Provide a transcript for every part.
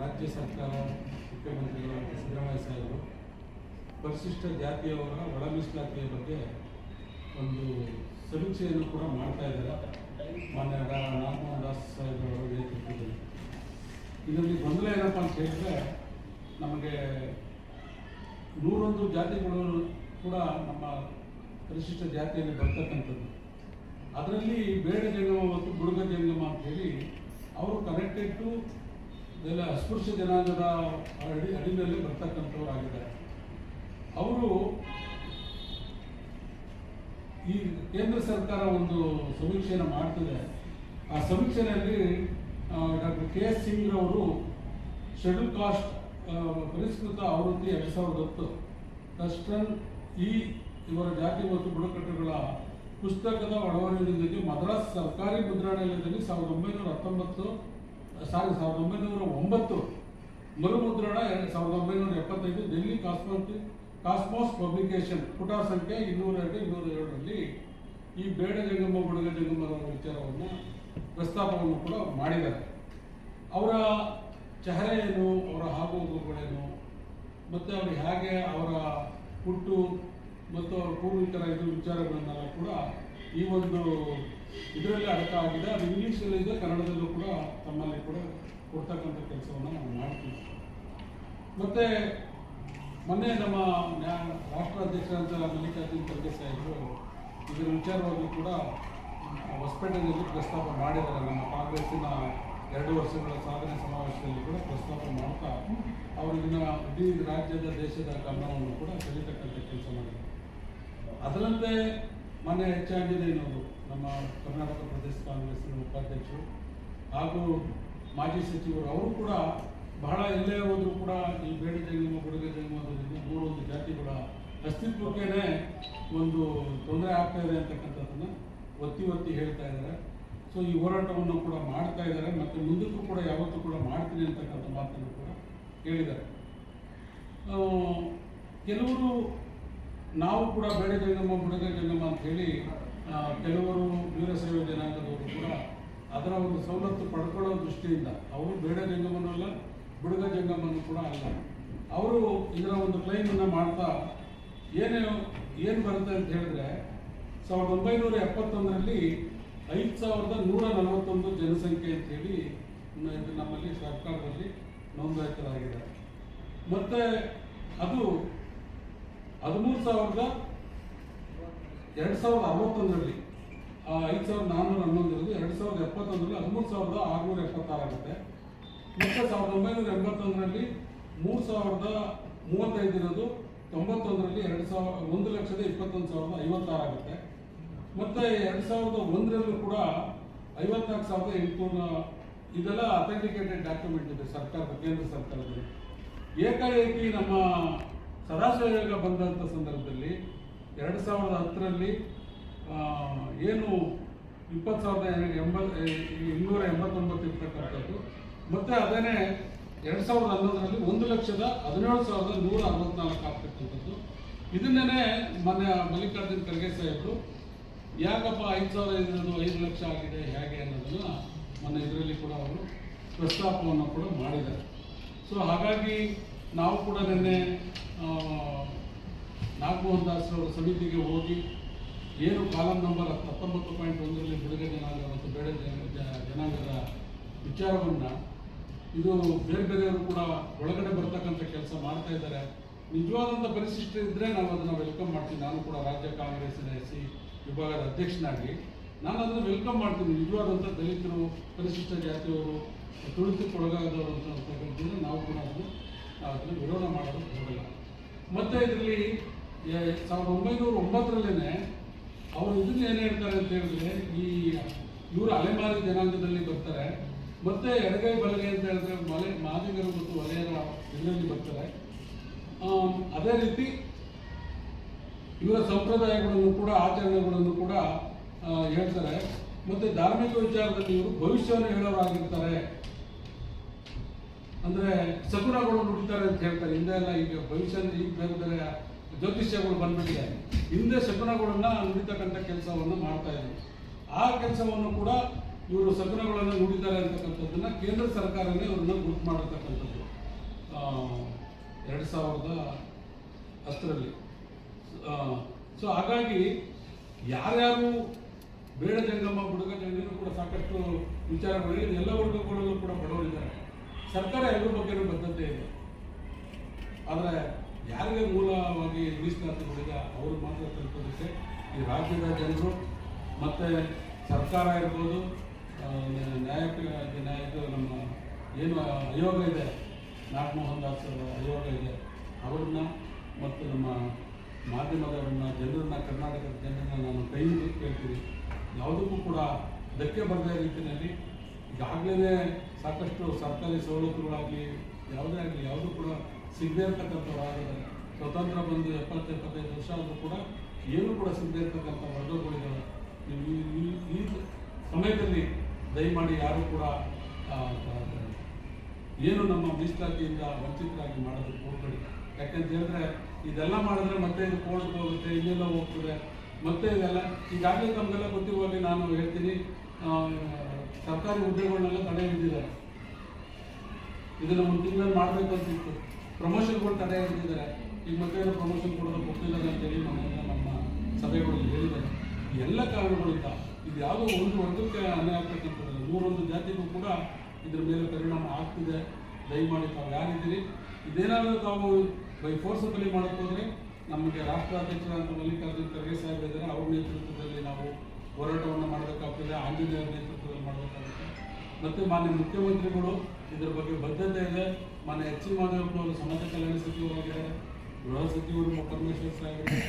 ರಾಜ್ಯ ಸರ್ಕಾರ ಮುಖ್ಯಮಂತ್ರಿಗಳು ಸಿದ್ದರಾಮಯ್ಯ ಸಾಹೇಬರು ಪರಿಶಿಷ್ಟ ಜಾತಿಯವರ ಒಳ ಬಗ್ಗೆ ಒಂದು ಸಮೀಕ್ಷೆಯನ್ನು ಕೂಡ ಮಾಡ್ತಾ ಇದ್ದಾರೆ. ಮಾನ್ಯ ರಾಮಮೋಹನ್ ದಾಸ್ ಸಾಹೇಬರವರ ನೇತೃತ್ವದಲ್ಲಿ. ಇದರಲ್ಲಿ ಗೊಂದಲ ಏನಪ್ಪ ಅಂತ ಹೇಳಿದ್ರೆ, ನಮಗೆ ನೂರೊಂದು ಜಾತಿಗಳು ಕೂಡ ನಮ್ಮ ಪರಿಶಿಷ್ಟ ಜಾತಿಯಲ್ಲಿ ಬರ್ತಕ್ಕಂಥದ್ದು. ಅದರಲ್ಲಿ ಬೇಡ ಜಂಗಮ ಮತ್ತು ಗುಡುಗ ಜಂಗಮ ಅಂತ ಹೇಳಿ ಅವರು ಕನೆಕ್ಟೆಡ್ ಟು ಇದೆಲ್ಲ ಅಸ್ಪೃಶ್ಯ ಜನಾಂಗದ ಅಡಿ ಅಡಿನಲ್ಲಿ ಬರ್ತಕ್ಕಂಥವ್ರು ಆಗಿದ್ದಾರೆ. ಅವರು ಈ ಕೇಂದ್ರ ಸರ್ಕಾರ ಒಂದು ಸಮೀಕ್ಷೆಯನ್ನು ಮಾಡ್ತಿದೆ. ಆ ಸಮೀಕ್ಷೆಯಲ್ಲಿ ಡಾಕ್ಟರ್ ಕೆ ಎಸ್ ಸಿಂಗ್ ಅವರು ಶೆಡ್ಯೂಲ್ ಕಾಸ್ಟ್ ಪರಿಷ್ಕೃತ ಆವೃತ್ತಿ ಎರಡು ಸಾವಿರದ ಹತ್ತು ಕಸ್ಟನ್ ಈ ಇವರ ಜಾತಿ ಮತ್ತು ಬುಡಕಟ್ಟುಗಳ ಪುಸ್ತಕದ ಒಡವಣೆಯೊಂದಿಗೆ ಮದ್ರಾಸ್ ಸರ್ಕಾರಿ ಮುದ್ರಣಾಲಯದಲ್ಲಿ ಸಾವಿರದ ಒಂಬೈನೂರ ಹತ್ತೊಂಬತ್ತು ಸಾರಿ ಸಾವಿರದ ಒಂಬೈನೂರ ಒಂಬತ್ತು ಮರುಮುದ್ರಣ ಎರಡು ಸಾವಿರದ ಒಂಬೈನೂರ ಎಪ್ಪತ್ತೈದು ಡೆಲ್ಲಿ ಕಾಸ್ಮೋಸ್ ಕಾಸ್ಮೋಸ್ ಪಬ್ಲಿಕೇಶನ್ ಪುಟ ಸಂಖ್ಯೆ ಇನ್ನೂರ ಎರಡು ಇನ್ನೂರ ಏಳರಲ್ಲಿ ಈ ಬೇಡ ಜಂಗಮ ಬುಡಗ ಜಂಗಮರ ವಿಚಾರವನ್ನು ಪ್ರಸ್ತಾಪವನ್ನು ಕೂಡ ಮಾಡಿದ್ದಾರೆ. ಅವರ ಚಹರೆ ಏನು ಅವರ ಆಗುಹೋಗುಗಳೇನು ಮತ್ತು ಅವರು ಹೇಗೆ ಅವರ ಹುಟ್ಟು ಮತ್ತು ಅವರ ಪೂರ್ವಿಕರ ಇದು ವಿಚಾರಗಳನ್ನೆಲ್ಲ ಕೂಡ ಈ ಒಂದು ಇದರಲ್ಲಿ ಅಡಕ ಆಗಿದೆ. ಅದು ಇಂಗ್ಲೀಷಲ್ಲಿದೆ ಕನ್ನಡದಲ್ಲೂ ಕೂಡ ತಮ್ಮಲ್ಲಿ ಕೂಡ ಕೊಡ್ತಕ್ಕಂಥ ಕೆಲಸವನ್ನು ನಾವು ಮಾಡ್ತೀವಿ. ಮತ್ತು ಮೊನ್ನೆ ನಮ್ಮ ನ್ಯಾ ರಾಷ್ಟ್ರ ಅಧ್ಯಕ್ಷರಂತ ಮಲ್ಲಿಕಾರ್ಜುನ್ ಖರ್ಗೆ ಸಾಹೇಬರು ಇದರ ವಿಚಾರವಾಗಿ ಕೂಡ ಹೊಸಪೇಟೆಯಲ್ಲಿ ಪ್ರಸ್ತಾಪ ಮಾಡಿದ್ದಾರೆ. ನಮ್ಮ ಕಾಂಗ್ರೆಸ್ಸಿನ ಎರಡು ವರ್ಷಗಳ ಸಾಧನೆ ಸಮಾವೇಶದಲ್ಲಿ ಕೂಡ ಪ್ರಸ್ತಾಪ ಮಾಡ್ತಾ ಅವರು ಇದನ್ನು ಇಡೀ ರಾಜ್ಯದ ದೇಶದ ಗಮನವನ್ನು ಕೂಡ ಸೆಳೀತಕ್ಕಂಥ ಕೆಲಸ ಮಾಡಿದ್ದಾರೆ. ಅದರಂತೆ ಮೊನ್ನೆ ಹೆಚ್ಚಾಂಜನೇಯನವರು ನಮ್ಮ ಕರ್ನಾಟಕ ಪ್ರದೇಶ ಕಾಂಗ್ರೆಸ್ನ ಉಪಾಧ್ಯಕ್ಷರು. ಹಾಗೂ ಮಾಜಿ ಸಚಿವರು ಅವರು ಕೂಡ ಬಹಳ ಎಲ್ಲೇ ಹೋದರೂ ಕೂಡ ಈ ಬೇಡ ಜಂಗಮ ಬುಡುಗ ಜಂಗಮದಿಂದ ಮೂರೊಂದು ಜಾತಿಗಳ ಅಸ್ತಿತ್ವಕ್ಕೇನೆ ಒಂದು ತೊಂದರೆ ಆಗ್ತಾ ಇದೆ ಅಂತಕ್ಕಂಥದ್ದನ್ನು ಒತ್ತಿ ಒತ್ತಿ ಹೇಳ್ತಾ ಇದ್ದಾರೆ. ಸೊ ಈ ಹೋರಾಟವನ್ನು ಕೂಡ ಮಾಡ್ತಾ ಇದ್ದಾರೆ. ಮತ್ತು ಮುಂದಕ್ಕೂ ಕೂಡ ಯಾವತ್ತೂ ಕೂಡ ಮಾಡ್ತೀನಿ ಅಂತಕ್ಕಂಥ ಮಾತನ್ನು ಕೂಡ ಹೇಳಿದ್ದಾರೆ. ಕೆಲವರು ನಾವು ಕೂಡ ಬೇಡ ಜಂಗಮ್ಮ ಬುಡಗ ಜಂಗಮ ಅಂತ ಹೇಳಿ ಕೆಲವರು ವೀರ ಸೇವೆ ಜನಾಂಗದವರು ಕೂಡ ಅದರ ಒಂದು ಸವಲತ್ತು ಪಡ್ಕೊಳ್ಳೋ ದೃಷ್ಟಿಯಿಂದ ಅವರು ಬೇಡ ಜಂಗಮನೂ ಅಲ್ಲ ಬುಡಗ ಜಂಗಮನೂ ಕೂಡ ಅಲ್ಲ. ಅವರು ಇದರ ಒಂದು ಕ್ಲೈಮನ್ನು ಮಾಡ್ತಾ ಏನು ಏನು ಬರುತ್ತೆ ಅಂತ ಹೇಳಿದ್ರೆ, ಸಾವಿರದ ಒಂಬೈನೂರ ಎಪ್ಪತ್ತೊಂದರಲ್ಲಿ ಐದು ಸಾವಿರದ ನೂರ ನಲವತ್ತೊಂದು ಜನಸಂಖ್ಯೆ ಅಂತೇಳಿ ನಮ್ಮಲ್ಲಿ ಸರ್ಕಾರದಲ್ಲಿ ನೋಂದಾಯಿತರಾಗಿದೆ. ಮತ್ತು ಅದು ಹದಿಮೂರು ಸಾವಿರದ ಎರಡು ಸಾವಿರದ ಅರವತ್ತೊಂದರಲ್ಲಿ ಐದು ಸಾವಿರದ ನಾನ್ನೂರ ಹನ್ನೊಂದರಲ್ಲಿ, ಎರಡು ಸಾವಿರದ ಎಪ್ಪತ್ತೊಂದರಲ್ಲಿ ಹದಿಮೂರು ಸಾವಿರದ ಆರುನೂರ ಎಪ್ಪತ್ತಾರಾಗುತ್ತೆ ಮತ್ತೆ ಸಾವಿರದ ಒಂಬೈನೂರ ಎಂಬತ್ತೊಂದರಲ್ಲಿ ಮೂರು ಸಾವಿರದ ಮೂವತ್ತೈದಿರೋದು ತೊಂಬತ್ತೊಂದರಲ್ಲಿ ಎರಡು ಸಾವಿರ, ಒಂದು ಲಕ್ಷದ ಇಪ್ಪತ್ತೊಂದು ಸಾವಿರದ ಐವತ್ತಾರಾಗುತ್ತೆ ಮತ್ತೆ ಎರಡು ಸಾವಿರದ ಒಂದರಲ್ಲೂ ಕೂಡ ಐವತ್ನಾಲ್ಕು ಸಾವಿರದ ಎಂಟುನೂರ, ಇದೆಲ್ಲ ಅಥೆಂಟಿಕೇಟೆಡ್ ಡಾಕ್ಯುಮೆಂಟ್ ಇದೆ ಸರ್ಕಾರದ, ಕೇಂದ್ರ ಸರ್ಕಾರದಲ್ಲಿ ಏಕಾಏಕಿ ನಮ್ಮ ಸದಾಶಿವ ಬಂದಂಥ ಸಂದರ್ಭದಲ್ಲಿ ಎರಡು ಸಾವಿರದ ಹತ್ತರಲ್ಲಿ ಏನು ಇಪ್ಪತ್ತು ಸಾವಿರದ ಎಂಬತ್ ಇನ್ನೂರ ಎಂಬತ್ತೊಂಬತ್ತು ಇರ್ತಕ್ಕಂಥದ್ದು. ಮತ್ತು ಅದನ್ನೇ ಎರಡು ಸಾವಿರದ ಹನ್ನೊಂದರಲ್ಲಿ ಒಂದು ಲಕ್ಷದ ಹದಿನೇಳು ಸಾವಿರದ ನೂರ ಅರವತ್ನಾಲ್ಕು ಆಗ್ತಕ್ಕಂಥದ್ದು. ಇದನ್ನೇ ಮೊನ್ನೆ ಮಲ್ಲಿಕಾರ್ಜುನ್ ಖರ್ಗೆ ಸಾಹೇಬರು, ಯಾಕಪ್ಪ ಐದು ಸಾವಿರ ಇರೋದು ಐದು ಲಕ್ಷ ಆಗಿದೆ, ಹೇಗೆ ಅನ್ನೋದನ್ನು ಮೊನ್ನೆ ಇದರಲ್ಲಿ ಕೂಡ ಅವರು ಪ್ರಸ್ತಾಪವನ್ನು ಕೂಡ ಮಾಡಿದ್ದಾರೆ. ಸೊ ಹಾಗಾಗಿ ನಾವು ಕೂಡ ನಿನ್ನೆ ನಾಗಮೋಹನ್ ದಾಸ್ ಅವರ ಸಮಿತಿಗೆ ಹೋಗಿ ಏನು ಕಾಲಂ ನಂಬರ್ ಹತ್ತೊಂಬತ್ತು ಪಾಯಿಂಟ್ ಒಂದರಲ್ಲಿ ಬಿಡುಗ ಜನಾಂಗ ಮತ್ತು ಬೇಡ ಜನ- ಜನಾಂಗದ ವಿಚಾರವನ್ನು ಇದು ಬೇರೆ ಬೇರೆಯವರು ಕೂಡ ಒಳಗಡೆ ಬರ್ತಕ್ಕಂಥ ಕೆಲಸ ಮಾಡ್ತಾ ಇದ್ದಾರೆ. ನಿಜವಾದಂಥ ಪರಿಶಿಷ್ಟ ಇದ್ದರೆ ನಾವು ಅದನ್ನು ವೆಲ್ಕಮ್ ಮಾಡ್ತೀನಿ ನಾನು ಕೂಡ ರಾಜ್ಯ ಕಾಂಗ್ರೆಸ್ನ ಎಸ್ ಸಿ ವಿಭಾಗದ ಅಧ್ಯಕ್ಷನಾಗಿ ನಾನು ಅದನ್ನು ವೆಲ್ಕಮ್ ಮಾಡ್ತೀನಿ. ನಿಜವಾದಂಥ ದಲಿತರು, ಪರಿಶಿಷ್ಟ ಜಾತಿಯವರು, ತುಳಿತಕ್ಕೊಳಗಾದವರು ಅಂತ ನಾವು ಕೂಡ ಅದನ್ನು ಅದನ್ನು ವಿರೋಧ ಮಾಡೋದು ಹೋಗಲ್ಲ. ಮತ್ತು ಇದರಲ್ಲಿ ಸಾವಿರದ ಒಂಬೈನೂರ ಒಂಬತ್ತರಲ್ಲೇ ಅವರು ಇದನ್ನ ಏನು ಹೇಳ್ತಾರೆ ಅಂತ ಹೇಳಿದ್ರೆ, ಈ, ಇವರು ಅಲೆಮಾರಿ ಜನಾಂಗದಲ್ಲಿ ಬರ್ತಾರೆ, ಮತ್ತೆ ಎಡಗೈ ಬಲಗೈ ಅಂತ ಹೇಳಿದ್ರೆ ಮಲೆ ಮಾದಿಗರು ಮತ್ತು ವಲಯರ ಇದರಲ್ಲಿ ಬರ್ತಾರೆ. ಅದೇ ರೀತಿ ಇವರ ಸಂಪ್ರದಾಯಗಳನ್ನು ಕೂಡ, ಆಚರಣೆಗಳನ್ನು ಕೂಡ ಹೇಳ್ತಾರೆ. ಮತ್ತೆ ಧಾರ್ಮಿಕ ವಿಚಾರದಲ್ಲಿ ಇವರು ಭವಿಷ್ಯವನ್ನು ಹೇಳೋರಾಗಿರ್ತಾರೆ. ಅಂದ್ರೆ ಸಗುಣಗಳು ನುಡಿತಾರೆ ಅಂತ ಹೇಳ್ತಾರೆ. ಹಿಂದೆ ಎಲ್ಲ ಈಗ ಭವಿಷ್ಯ ಈಗ ಬೇರೆ ಜ್ಯೋತಿಷ್ಯಗಳು ಬಂದ್ಬಿಟ್ಟಿದೆ. ಹಿಂದೆ ಶಕುನಗಳನ್ನ ನುಡಿತಕ್ಕಂಥ ಕೆಲಸವನ್ನು ಮಾಡ್ತಾ ಇದ್ರು. ಆ ಕೆಲಸವನ್ನು ಕೂಡ ಇವರು ಶಕುನಗಳನ್ನು ನುಡಿತಾರೆ ಅಂತಕ್ಕಂಥದ್ದನ್ನ ಕೇಂದ್ರ ಸರ್ಕಾರನೇ ಅವ್ರನ್ನ ಗುರುತು ಮಾಡಿರ್ತಕ್ಕಂಥದ್ದು ಎರಡು ಸಾವಿರದ ಹತ್ತರಲ್ಲಿ. ಸೊ ಹಾಗಾಗಿ ಯಾರ್ಯಾರು ಬೇಡ ಜಂಗಮ್ಮ ಬುಡಗ ಜಂಗಮ ಕೂಡ ಸಾಕಷ್ಟು ವಿಚಾರಗಳಿವೆ. ಎಲ್ಲ ವರ್ಗಗಳಲ್ಲೂ ಕೂಡ ಬಡವರಿದ್ದಾರೆ. ಸರ್ಕಾರ ಎಲ್ಲರ ಬಗ್ಗೆನೂ ಬದ್ಧತೆ ಇದೆ. ಆದರೆ ಯಾರಿಗೆ ಮೂಲವಾಗಿ ಮೀಸಲಾತಿಗಳಿದೆ ಅವರು ಮಾತ್ರ ತಲುಪೋದಕ್ಕೆ ಈ ರಾಜ್ಯದ ಜನರು ಮತ್ತು ಸರ್ಕಾರ ಇರ್ಬೋದು ಆ, ನ್ಯಾಯ ನ್ಯಾಯ ನಮ್ಮ ಏನು ಆಯೋಗ ಇದೆ ನಾಗಮೋಹನ್ ದಾಸ್ ಅವರ ಆಯೋಗ ಇದೆ ಅವ್ರನ್ನ ಮತ್ತು ನಮ್ಮ ಮಾಧ್ಯಮದವ್ರನ್ನ ಜನರನ್ನ ಕರ್ನಾಟಕದ ಜನರನ್ನ ನಾನು ಕೈ ಕೇಳ್ತೀನಿ. ಯಾವುದಕ್ಕೂ ಕೂಡ ಧಕ್ಕೆ ಬರದೇ ರೀತಿಯಲ್ಲಿ ಈಗಾಗಲೇ ಸಾಕಷ್ಟು ಸರ್ಕಾರಿ ಸವಲತ್ತುಗಳಾಗಲಿ, ಯಾವುದೇ ಆಗಲಿ, ಯಾವುದೂ ಕೂಡ ಸಿಗದೇ ಇರ್ತಕ್ಕಂಥವ್ರಾಗಿದ್ದಾರೆ ಸ್ವತಂತ್ರ ಬಂದು ಎಪ್ಪತ್ತು ಎಪ್ಪತ್ತೈದು ವರ್ಷ ಆದರೂ ಕೂಡ ಏನೂ ಕೂಡ ಸಿಗದೇ ಇರ್ತಕ್ಕಂಥ ವರ್ಗಗಳಿದ್ದಾವೆ ಈ- ಸಮಯದಲ್ಲಿ ದಯಮಾಡಿ ಯಾರು ಕೂಡ ಏನು ನಮ್ಮ ಮೀಸಲಾತಿಯಿಂದ ವಂಚಿತರಾಗಿ ಮಾಡೋದಕ್ಕೆ ಹೋಗ್ಬೇಡಿ ಯಾಕಂತ ಹೇಳಿದ್ರೆ ಇದೆಲ್ಲ ಮಾಡಿದ್ರೆ ಮತ್ತೆ ಇದು ಕೋರ್ಟ್ಗೆ ಹೋಗುತ್ತೆ ಇಲ್ಲೆಲ್ಲ ಹೋಗ್ತದೆ. ಮತ್ತೆ ಇದೆಲ್ಲ ಈಗಾಗಲೇ ತಮಗೆಲ್ಲ ಗೊತ್ತಿರುವಲ್ಲಿ ನಾನು ಹೇಳ್ತೀನಿ ಸರ್ಕಾರಿ ಹುದ್ದೆಗಳನ್ನೆಲ್ಲ ತಡೆ ಹಿಡಿದಿದ್ದಾರೆ. ಇದನ್ನು ಒಂದು ಮಾಡಬೇಕು ಅಂತಿತ್ತು ಪ್ರಮೋಷನ್ಗಳು ತಡೆ ಹಿಡಿದಿದ್ದಾರೆ. ಮತ್ತೆ ಏನೋ ಪ್ರಮೋಷನ್ ಕೊಡೋದು ಗೊತ್ತಿಲ್ಲ ಅಂತೇಳಿ ಹೇಳಿ ನಮ್ಮ ಸಭೆಗಳಲ್ಲಿ ಹೇಳಿದ್ದಾರೆ. ಈ ಎಲ್ಲ ಕಾರಣಗಳಿಂದ ಇದು ಯಾವುದೋ ಒಂದು ವರ್ಗಕ್ಕೆ ಅನ್ಯಾಯ ಆಗ್ತಕ್ಕಂಥದ್ದು. ನೂರೊಂದು ಜಾತಿಗೂ ಕೂಡ ಇದ್ರ ಮೇಲೆ ಪರಿಣಾಮ ಆಗ್ತಿದೆ. ದಯಮಾಡಿ ತಾವು ಯಾರಿದ್ದೀರಿ? ಇದೇನಾದರೂ ತಾವು ಬೈ ಫೋರ್ಸಬಲಿ ಮಾಡೋಕ್ಕೋದ್ರೆ ನಮಗೆ ರಾಷ್ಟ್ರಾಧ್ಯಕ್ಷರಾದಂಥ ಮಲ್ಲಿಕಾರ್ಜುನ್ ಖರ್ಗೆ ಸಾಹೇಬ್ ಇದ್ದಾರೆ. ಅವ್ರ ನೇತೃತ್ವದಲ್ಲಿ ನಾವು ಹೋರಾಟವನ್ನು ಮಾಡಬೇಕಾಗ್ತದೆ ಆಂಜನೇಯರ ನೇತೃತ್ವದಲ್ಲಿ ಮಾಡಬೇಕಾಗುತ್ತೆ. ಮತ್ತು ಮಾನ್ಯ ಮುಖ್ಯಮಂತ್ರಿಗಳು ಇದರ ಬಗ್ಗೆ ಬದ್ಧತೆ ಇದೆ. ಮಾನ್ಯ ಎಚ್ ಸಿ ಮಾದೇವಪ್ಪನವರು ಸಮಾಜ ಕಲ್ಯಾಣ ಸಚಿವರಾಗಿದ್ದಾರೆ ಗೃಹ ಸಚಿವರು ಪರಮೇಶ್ವರ್ ಸಾಹೇಬರು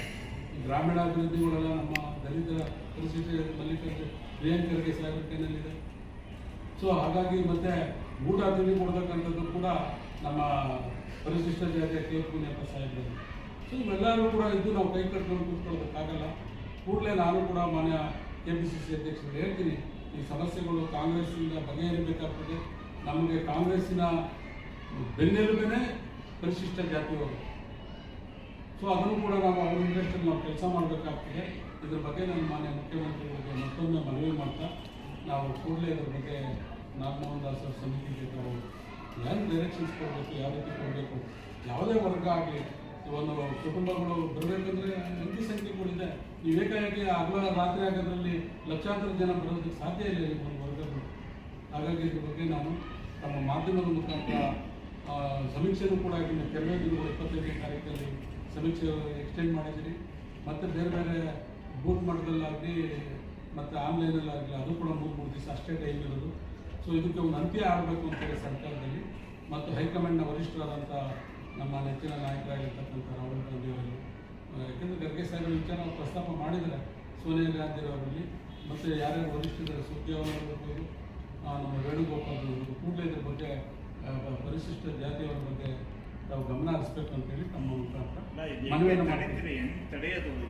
ಗ್ರಾಮೀಣಾಭಿವೃದ್ಧಿಗಳೆಲ್ಲ ನಮ್ಮ ದಲಿತರ ಪರಿಸ್ಥಿತಿ ಮಲ್ಲಿಕಾರ್ಜು ಪ್ರಿಯಾಂಕ್ ಖರ್ಗೆ ಸಾಹೇಬರ ಸೊ ಹಾಗಾಗಿ ಮತ್ತೆ ಊಟ ತಿಂಡಿ ಕೊಡ್ತಕ್ಕಂಥದ್ದು ಕೂಡ ನಮ್ಮ ಪರಿಶಿಷ್ಟ ಜಾತಿಯ ಕೆ ಪುಣ್ಯಪ್ಪ ಸೊ ಇವೆಲ್ಲರೂ ಕೂಡ ಇದ್ದು ನಾವು ಕೈ ಕಟ್ಕೊಂಡು ಕೂತ್ಕೊಳ್ಳೋದಕ್ಕಾಗಲ್ಲ. ಕೂಡಲೇ ನಾನು ಕೂಡ ಮಾನ್ಯ ಕೆ ಪಿ ಸಿ ಸಿ ಅಧ್ಯಕ್ಷರು ಹೇಳ್ತೀನಿ ಈ ಸಮಸ್ಯೆಗಳು ಕಾಂಗ್ರೆಸ್ಸಿಂದ ಬಗೆಹರಿಬೇಕಾಗ್ತದೆ. ನಮಗೆ ಕಾಂಗ್ರೆಸ್ಸಿನ ಬೆನ್ನೆಲುಬೇನೆ ಪರಿಶಿಷ್ಟ ಜಾತಿಯವರು ಸೊ ಅದನ್ನು ಕೂಡ ನಾವು ಅವ್ರ ಇಂಟ್ರೆಸ್ಟಲ್ಲಿ ನಾವು ಕೆಲಸ ಮಾಡಬೇಕಾಗ್ತದೆ. ಇದ್ರ ಬಗ್ಗೆ ನಾನು ಮಾನ್ಯ ಮುಖ್ಯಮಂತ್ರಿಗಳಿಗೆ ಮತ್ತೊಮ್ಮೆ ಮನವಿ ಮಾಡ್ತಾ, ನಾವು ಕೂಡಲೇ ಇದ್ರ ಬಗ್ಗೆ ನಾಗಮೋಹನ್ ದಾಸ್ ಸಮಿತಿ ನಾವು ಏನು ಡೈರೆಕ್ಷನ್ಸ್ ಕೊಡಬೇಕು, ಯಾವ ರೀತಿ ಕೊಡಬೇಕು, ಯಾವುದೇ ವರ್ಗ ಆಗಲಿ ಒಂದು ಕುಟುಂಬಗಳು ಬರಬೇಕಂದ್ರೆ ಅಂಕಿ ಕೂಡ ನೀವು ಏಕಾಏಕಿ ಹಗಲ ರಾತ್ರಿ ಆಗೋದ್ರಲ್ಲಿ ಲಕ್ಷಾಂತರ ಜನ ಬರೋದಕ್ಕೆ ಸಾಧ್ಯ ಇಲ್ಲ ಈ ಒಂದು ವರ್ಗಗಳು. ಹಾಗಾಗಿ ಇದ್ರ ಬಗ್ಗೆ ನಾನು ತಮ್ಮ ಮಾಧ್ಯಮದ ಮುಖಾಂತರ ಸಮೀಕ್ಷೆಯನ್ನು ಕೂಡ ಇನ್ನು ಕೆಲವೇ ದಿನಗಳು, ಇಪ್ಪತ್ತೈದನೇ ತಾರೀಕಲ್ಲಿ ಸಮೀಕ್ಷೆ ಎಕ್ಸ್ಟೆಂಡ್ ಮಾಡಿದ್ದೀರಿ. ಮತ್ತು ಬೇರೆ ಬೇರೆ ಬೂತ್ ಮಟ್ಟದಲ್ಲಾಗಲಿ, ಮತ್ತು ಆನ್ಲೈನಲ್ಲಾಗಲಿ ಅದು ಕೂಡ ಮೂರು ಮೂರು ದಿವಸ ಅಷ್ಟೇ ಟೈಮ್ ಇರೋದು. ಸೊ ಇದಕ್ಕೆ ಒಂದು ಅಂತ್ಯ ಆಗಬೇಕು ಅಂತೇಳಿ ಸರ್ಕಾರದಲ್ಲಿ. ಮತ್ತು ಹೈಕಮಾಂಡ್ನ ವರಿಷ್ಠರಾದಂಥ ನಮ್ಮ ನೆಚ್ಚಿನ ನಾಯಕರಾಗಿರ್ತಕ್ಕಂಥ ರಾಹುಲ್ ಗಾಂಧಿ ಅವರು. ಯಾಕೆಂದರೆ ಖರ್ಗೆ ಸಾಹೇಬರ ವಿಚಾರ ನಾವು ಪ್ರಸ್ತಾಪ ಮಾಡಿದರೆ ಸೋನಿಯಾ ಗಾಂಧಿ ಅವರಲ್ಲಿ ಮತ್ತು ಯಾರ್ಯಾರು ವರಿಷ್ಠರ ಸುದ್ದಿ ಅವರಿರ್ಬೋದು ಆ, ನಮ್ಮ ವೇಣುಗೋಪಾಲ್ ಕೂಡಲೇ ಇದ್ರ ಬಗ್ಗೆ ಪರಿಶಿಷ್ಟ ಜಾತಿಯವರ ಬಗ್ಗೆ ತಾವು ಗಮನ ಹರಿಸ್ಬೇಕು ಅಂತೇಳಿ ತಮ್ಮ ಮುಖಾಂತರ ಮನವಿಯನ್ನು ಮಾಡ್ತೀನಿ ತಡೆಯೋದು?